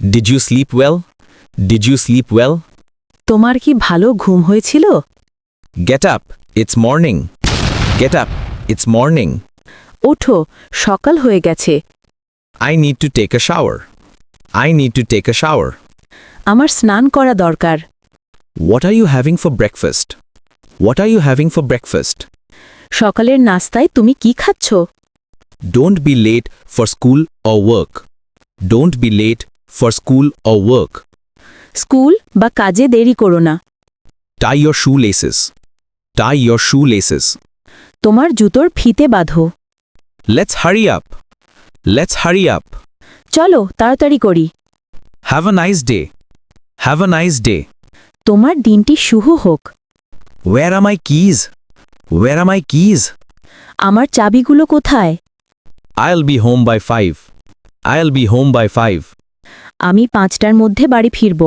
Did you sleep well? Did you sleep well? তোমার কি ভালো ঘুম হয়েছিল Get up. It's morning. Get up. It's morning. ওঠো সকাল হয়ে গেছে I need to take a shower. I need to take a shower. আমার স্নান করা দরকার What are you having for breakfast? What are you having for breakfast? সকালের নাস্তায় তুমি কি খাচ্ছ Don't be late for school or work. Don't be late for school or work. School বা কাজে দেরি করো না Tie your shoelaces. Tie your shoelaces. তোমার জুতোর ফিতে বাঁধো Let's hurry up. Let's hurry up. চলো তাড়াতাড়ি করি Have a nice day. Have a nice day. তোমার দিনটি শুভ হোক Where are my keys? Where are my keys? আমার চাবিগুলো কোথায় I'll be home by 5. I'll be home by 5. আমি পাঁচটার মধ্যে বাড়ি ফিরব।